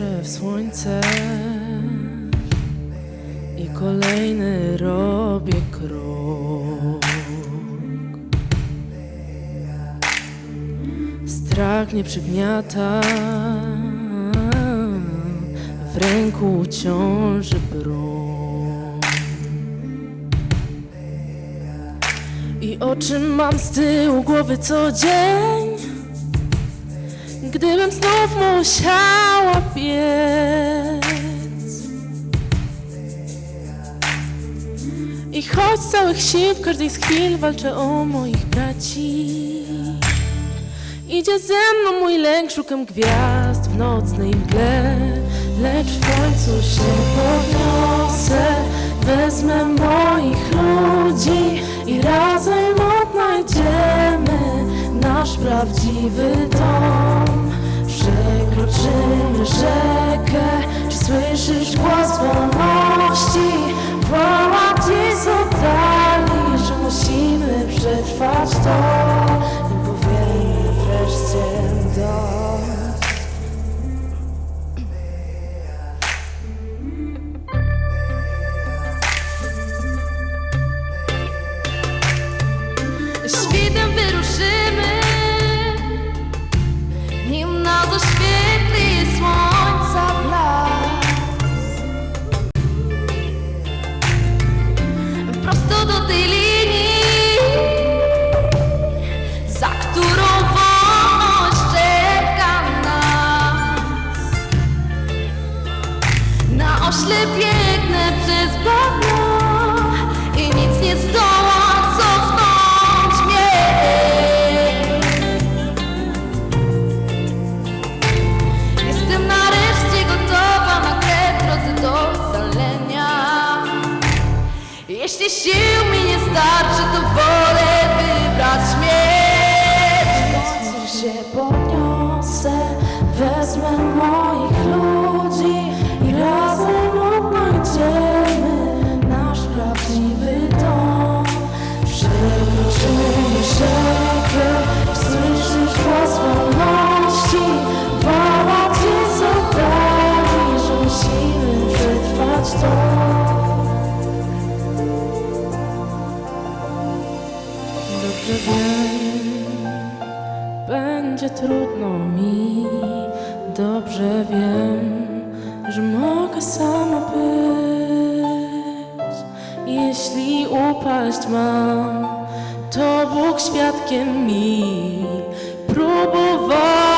Patrzę w słońce i kolejny robię krok. Strach mnie przygniata, w ręku ciąży broń. I czym mam z tyłu głowy co dzień? Gdybym znów musiała biec I choć z całych sił w każdej z chwil walczę o moich braci. Idzie ze mną mój lęk, szukam gwiazd w nocnej mgle. Lecz w końcu się podniosę Wezmę moich ludzi i razem odnajdziemy nasz prawdziwy dom. Dobrze wiem, że mogę sama być. Jeśli upaść mam, to Bóg świadkiem mi. Próbowałam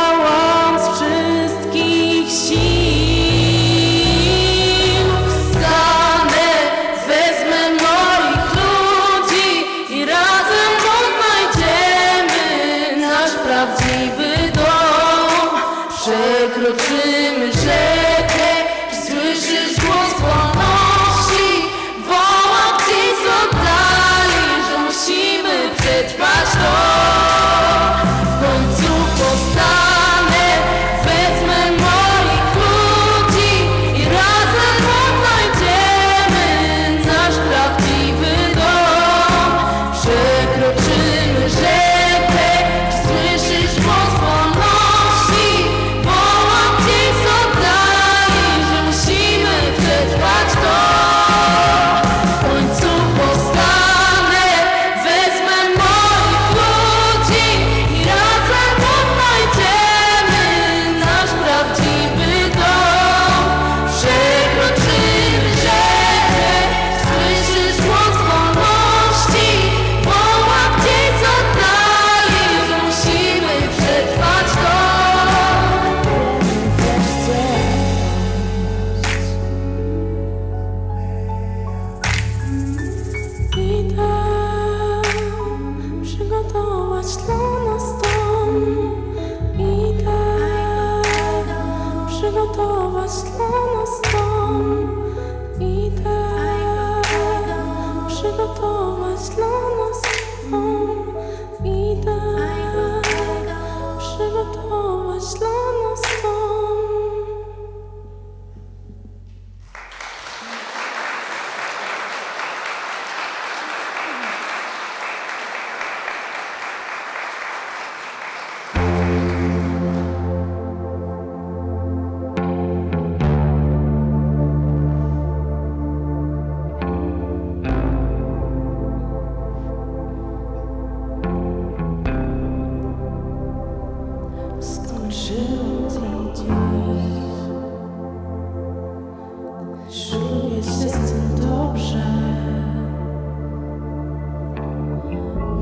とはしたの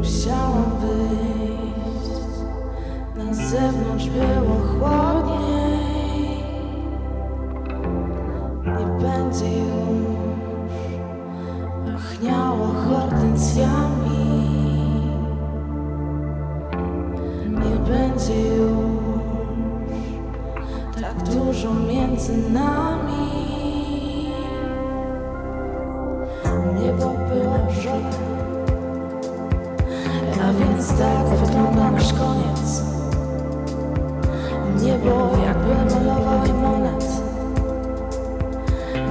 Musiałam wyjść. Na zewnątrz było chłodniej. Nie będzie już pachniało hortensjami. Nie będzie już tak dużo między nami. Niebo jakby malował je monet.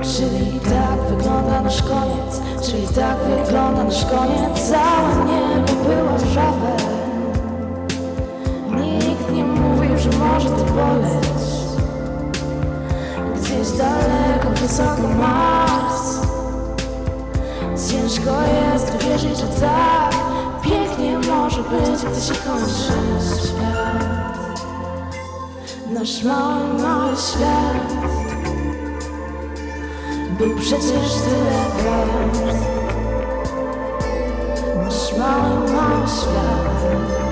Czyli tak wygląda nasz koniec, czyli tak wygląda nasz koniec. Całe niebo było różowe. Nikt nie mówił, że może to boleć. Gdzieś daleko, wysoko Mars. Ciężko jest uwierzyć, że tak pięknie może być, gdy się kończy świat. Nasz mały, mały świat był przecież tyle wart. Nasz mały, mały świat.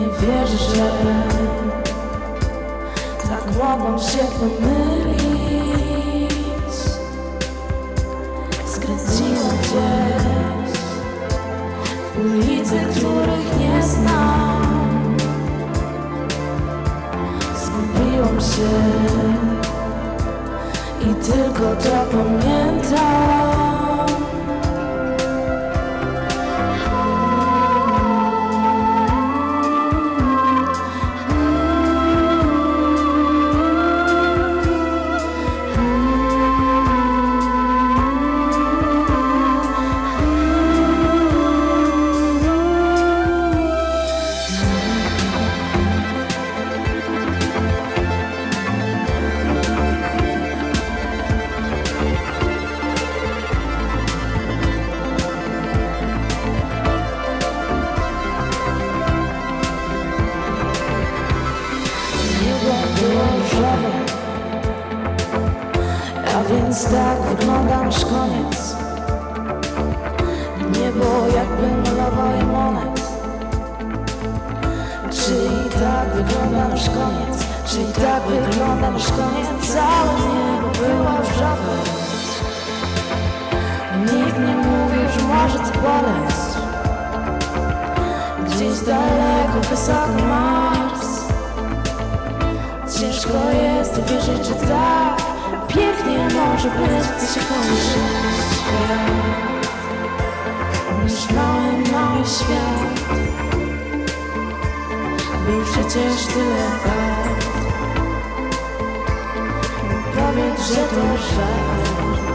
Nie wierzę, że tak mogą się pomylić. Skręciłem gdzieś w ulicy, których nie znam. Zgubiłam się i tylko to pamiętam. Nasz koniec. Niebo jakby malował je monet. Czyli tak wygląda nasz koniec, czyli tak wygląda nasz koniec. Całe niebo było różowe. Nikt nie mówił, że może to boleć. Gdzieś daleko, wysoko Mars. Ciężko jest uwierzyć, że tak pięknie może być, gdy się kończy świat. Nasz mały, mały świat był przecież tyle wart. Powiedz, że to żart.